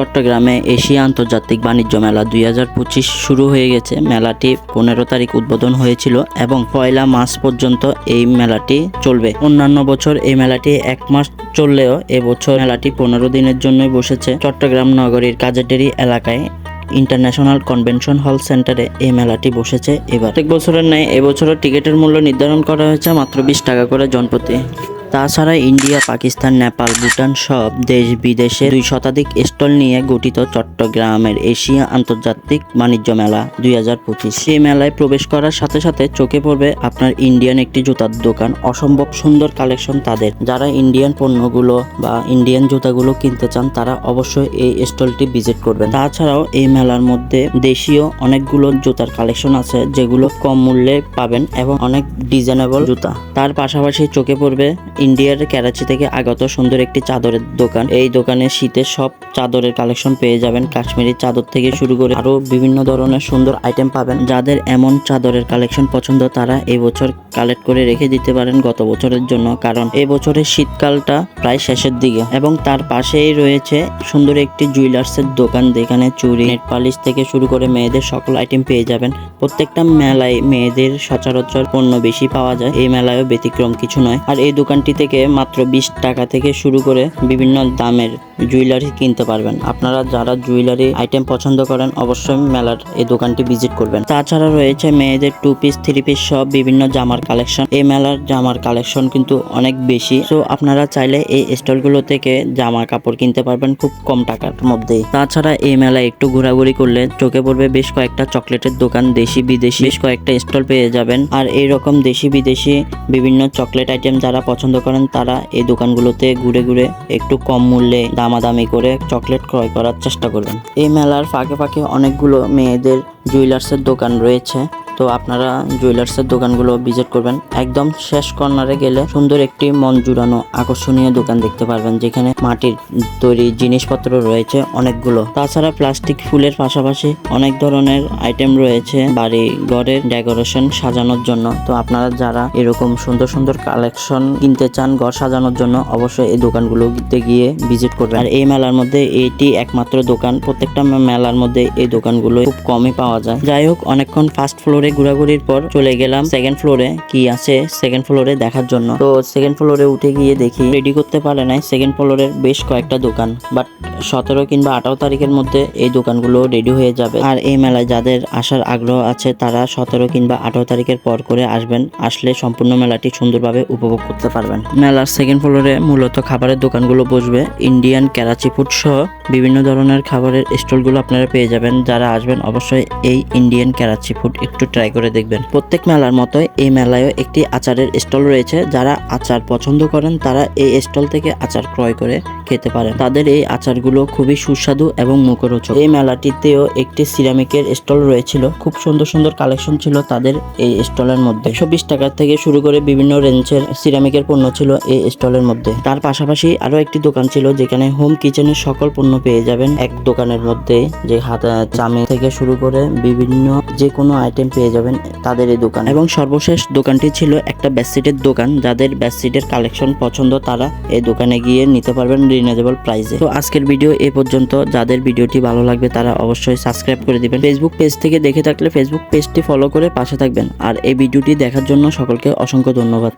চট্টগ্রামে এশিয়া আন্তর্জাতিক বাণিজ্য মেলা দুই হাজার পঁচিশ শুরু হয়ে গেছে। মেলাটি পনেরো তারিখ উদ্বোধন হয়েছিল এবং পয়লা মাস পর্যন্ত এই মেলাটি চলবে। অন্যান্য বছর এই মেলাটি এক মাস চললেও এবছর মেলাটি পনেরো দিনের জন্যই বসেছে। চট্টগ্রাম নগরীর কাজেটেরি এলাকায় ইন্টারন্যাশনাল কনভেনশন হল সেন্টারে এই মেলাটি বসেছে এবার। প্রত্যেক বছরের ন্যায় এবছরের টিকিটের মূল্য নির্ধারণ করা হয়েছে মাত্র বিশ টাকা করে জনপ্রতি। তাছাড়া ইন্ডিয়া, পাকিস্তান, নেপাল, ভুটান সব দেশ বিদেশে দুই শতাধিক স্টল নিয়ে গঠিত চট্টগ্রামের এশিয়া আন্তর্জাতিক বাণিজ্য মেলা দুই হাজার পঁচিশ। সেই মেলায় প্রবেশ করার সাথে সাথে চোখে পড়বে আপনার ইন্ডিয়ান একটি জুতার দোকান। অসম্ভব সুন্দর কালেকশন তাদের। যারা ইন্ডিয়ান পণ্যগুলো বা ইন্ডিয়ান জুতাগুলো কিনতে চান, তারা অবশ্যই এই স্টলটি ভিজিট করবেন। তাছাড়াও এই মেলার মধ্যে দেশীয় অনেকগুলো জুতার কালেকশন আছে, যেগুলো কম মূল্যে পাবেন এবং অনেক ডিজাইনেবল জুতা। তার পাশাপাশি চোখে পড়বে ইন্ডিয়ার ক্যারাচি থেকে আগত সুন্দর একটি চাদরের দোকান। এই দোকানে শীতের সব চাদরের কালেকশন পেয়ে যাবেন। কাশ্মীরি চাদর থেকে শুরু করে আরও বিভিন্ন ধরনের সুন্দর আইটেম পাবেন। যাদের এমন চাদরের কালেকশন পছন্দ, তারা এই বছর কালেক্ট করে রেখে দিতে পারেন গত বছরের জন্য। কারণ এই বছরের শীতকালটা প্রায় শেষের দিকে এবং তার পাশেই রয়েছে সুন্দর একটি জুয়েলার্সের দোকান। যেখানে চুরি নেট পালিশ থেকে শুরু করে মেয়েদের সকল আইটেম পেয়ে যাবেন। প্রত্যেকটা মেলায় মেয়েদের সচরাচর পণ্য বেশি পাওয়া যায়। এই মেলায়ও ব্যতিক্রম কিছু নয়। আর এই দোকানটি থেকে মাত্র বিশ টাকা থেকে শুরু করে বিভিন্ন দামের জুয়েলারি কিনতে পারবেন। আপনারা যারা জুয়েলারি আইটেম পছন্দ করেন, অবশ্যই মেলার এই দোকানটি ভিজিট করবেন। তাছাড়া রয়েছে মেয়েদের টু পিস থ্রি পিস সব বিভিন্ন জামার কালেকশন এই মেলার জামার কালেকশন কিন্তু অনেক বেশি। তো আপনারা চাইলে এই স্টলগুলো থেকে জামা কাপড় কিনতে পারবেন খুব কম টাকার মধ্যেই তাছাড়া এই মেলায় একটু ঘোরাঘুরি করলে চোখে পড়বে বেশ কয়েকটা চকলেটের দোকান, দেশি বিদেশি বেশ কয়েকটা স্টল পেয়ে যাবেন। আর এইরকম দেশি বিদেশি বিভিন্ন চকলেট আইটেম যারা পছন্দ করেন তারা এই দোকানগুলোতে ঘুরে ঘুরে একটু কম মূল্যে দামাদামি করে চকলেট ক্রয় করার চেষ্টা করবেন। এই মেলার ফাঁকে ফাঁকে অনেকগুলো মেয়েদের জুয়েলার্সের দোকান রয়েছে। তো আপনারা জুয়েলার্সের দোকানগুলো ভিজিট করবেন। একদম শেষ কর্নারে গেলে সুন্দর একটি মন জুড়ানো আকর্ষণীয় দোকান দেখতে পারবেন, যেখানে মাটির তৈরি জিনিসপত্র রয়েছে অনেকগুলো। তাছাড়া প্লাস্টিক ফুলের পাশাপাশি অনেক ধরনের আইটেম রয়েছে বাড়ি ঘরের ডেকোরেশন সাজানোর জন্য। তো আপনারা যারা এরকম সুন্দর সুন্দর কালেকশন কিনতে চান ঘর সাজানোর জন্য, অবশ্যই এই দোকানগুলোতে গিয়ে ভিজিট করবেন। আর এই মেলার মধ্যে এটি একমাত্র দোকান। প্রত্যেকটা মেলার মধ্যে এই দোকানগুলো খুব কমই পাওয়া যায়। যাই হোক, অনেকক্ষণ ফার্স্ট ফ্লোরে ঘোরাঘুরির পর চলে গেলাম সেকেন্ড ফ্লোরে কি আছে সেকেন্ড ফ্লোরে দেখার জন্য? তো সেকেন্ড ফ্লোরে উঠে গিয়ে দেখি রেডি করতে পারে নাই। সেকেন্ড ফ্লোরের বেশ কয়েকটা দোকান বাট সতেরো কিংবা আঠারো তারিখের মধ্যে এই দোকানগুলো রেডি হয়ে যাবে। আর এই মেলায় যাদের আসার আগ্রহ আছে, তারা সতেরো কিংবা আঠারো তারিখের পর করে আসবেন। আসলে সম্পূর্ণ মেলাটি সুন্দরভাবে উপভোগ করতে পারবেন। মেলার সেকেন্ড ফ্লোরে মূলত খাবারের দোকানগুলো বসবে। ইন্ডিয়ান ক্যারাচি ফুড সহ বিভিন্ন ধরনের খাবারের স্টলগুলো আপনারা পেয়ে যাবেন। যারা আসবেন, অবশ্যই এই ইন্ডিয়ান ক্যারাচি ফুড একটু ট্রাই করে দেখবেন। প্রত্যেক মেলার মতোই এই মেলায়ও একটি আচারের স্টল রয়েছে। যারা আচার পছন্দ করেন, তারা এই স্টল থেকে আচার ক্রয় করে খেতে পারেন। তাদের এই আচারগুলো খুবই সুস্বাদু এবং মুখরোচক। এই মেলাটিতেও একটি সিরামিকের স্টল রয়েছিল। খুব সুন্দর সুন্দর কালেকশন ছিল তাদের এই স্টলের মধ্যে। একশো বিশ টাকা থেকে শুরু করে বিভিন্ন রেঞ্জের সিরামিকের পণ্য ছিল এই স্টলের মধ্যে। তার পাশাপাশি আরও একটি দোকান ছিল যেখানে হোম কিচেনের সকল পণ্য পেয়ে যাবেন। এক দোকানের মধ্যে যে হাত চামি থেকে শুরু করে বিভিন্ন যে কোনো আইটেম পেয়ে যাবেন তাদের এই দোকান। এবং সর্বশেষ দোকানটি ছিল একটা ব্যাসিটের দোকান, যাদের ব্যাসিটের কালেকশন পছন্দ তারা এই দোকানে গিয়ে নিতে পারবেন রিজনেবল প্রাইসে। তো আজকের ভিডিও এ পর্যন্ত। যাদের ভিডিওটি ভালো লাগবে তারা অবশ্যই সাবস্ক্রাইব করে দিবেন। ফেসবুক পেজ থেকে দেখে থাকলে ফেসবুক পেজটি ফলো করে পাশে থাকবেন। আর এই ভিডিওটি দেখার জন্য সকলকে অসংখ্য ধন্যবাদ।